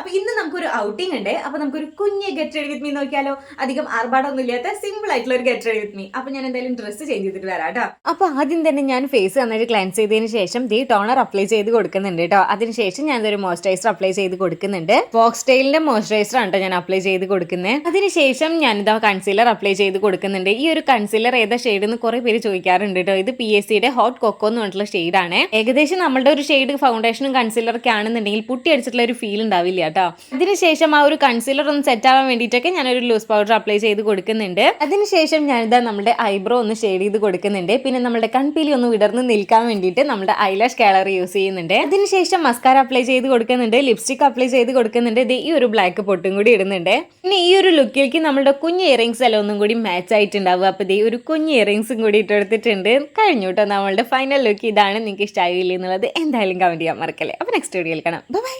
അപ്പൊ ഇന്ന് നമുക്കൊരു ഔട്ടിംഗ് ഉണ്ട്. അപ്പൊ നമുക്കൊരു കുഞ്ഞ് ഗെറ്റ് റെഡി വിത്ത് മീ നോക്കിയാലോ? അധികം ആർഭാടൊന്നും ഇല്ലാത്ത സിമ്പിൾ ആയിട്ടുള്ള ഒരു ഗെറ്റ് റെഡി വിത്ത് മീ അപ്പൊ ഞാൻ എന്തായാലും ഡ്രസ്സ് ചേഞ്ച് ചെയ്തിട്ട് വരാം കേട്ടോ. അപ്പൊ ആദ്യം തന്നെ ഞാൻ ഫേസ് നന്നായിട്ട് ക്ലൻസ് ചെയ്തതിന് ശേഷം ദീ ടോണർ അപ്ലൈ ചെയ്ത് കൊടുക്കുന്നുണ്ട് കേട്ടോ. അതിനുശേഷം ഞാൻ ഒരു മോയ്സ്ചറൈസർ അപ്ലൈ ചെയ്ത് കൊടുക്കുന്നുണ്ട്. ഫോക്സ് ടൈലിന്റെ മോയ്സ്ചറൈസർ ആണ് കേട്ടോ ഞാൻ അപ്ലൈ ചെയ്ത് കൊടുക്കുന്നത് അതിനുശേഷം ഞാൻ ഇതാ കൺസീലർ അപ്ലൈ ചെയ്ത് കൊടുക്കുന്നുണ്ട്. ഈ ഒരു കൺസീലർ ഏതാ ഷെയ്ഡ് എന്ന് കുറെ പേര് ചോദിക്കാറുണ്ട് കേട്ടോ. ഇത് പി എസ് സിയുടെ ഹോട്ട് കൊക്കോ എന്ന് പറഞ്ഞിട്ടുള്ള ഷെയ്ഡാണ് ഏകദേശം നമ്മളുടെ ഒരു ഷെയ്ഡ് ഫൗണ്ടേഷനും കൺസീലറൊക്കെ ആണെന്നുണ്ടെങ്കിൽ പുട്ടി അടിച്ചിട്ടുള്ള ഒരു ഫീൽ ഉണ്ടാവില്ല. കേട്ടോ. അതിനുശേഷം ആ ഒരു കൺസീലർ ഒന്ന് സെറ്റ് ആവാൻ വേണ്ടിയിട്ടൊക്കെ ഞാനൊരു ലൂസ് പൗഡർ അപ്ലൈ ചെയ്ത് കൊടുക്കുന്നുണ്ട്. അതിനുശേഷം ഞാനിതാ നമ്മുടെ ഐബ്രോ ഒന്ന് ഷെയ്ഡ് ചെയ്ത് കൊടുക്കുന്നുണ്ട്. പിന്നെ നമ്മുടെ കൺപീലി ഒന്ന് വിടർന്ന് നിൽക്കാൻ വേണ്ടിയിട്ട് നമ്മുടെ ഐലാഷ് കളർ യൂസ് ചെയ്യുന്നുണ്ട്. അതിനുശേഷം മസ്കാര അപ്ലൈ ചെയ്ത് കൊടുക്കുന്നുണ്ട്. ലിപ്സ്റ്റിക് അപ്ലൈ ചെയ്ത് കൊടുക്കുന്നുണ്ട്. ഇത് ഈ ഒരു ബ്ലാക്ക് പൊട്ടും കൂടി ഇടുന്നുണ്ട്. പിന്നെ ഈ ഒരു ലുക്കിലേക്ക് നമ്മുടെ കുഞ്ഞ് ഇയറിങ്സ് എല്ലാം ഒന്നും കൂടി മാച്ച് ആയിട്ടുണ്ടാവും. അപ്പോൾ ഇതേ ഒരു കുഞ്ഞ് ഇയറിങ്സും കൂടി ഇട്ടെടുത്തിട്ടുണ്ട്. കഴിഞ്ഞു കേട്ടോ നമ്മളുടെ ഫൈനൽ ലുക്ക് ഇതാണ് നിങ്ങൾക്ക് ഇഷ്ടമായില്ലേ എന്നുള്ളത് എന്തായാലും കമന്റ് ചെയ്യാൻ മറക്കല്ലേ. അപ്പോൾ നെക്സ്റ്റ് വീഡിയോയിൽ കാണാം. ബൈ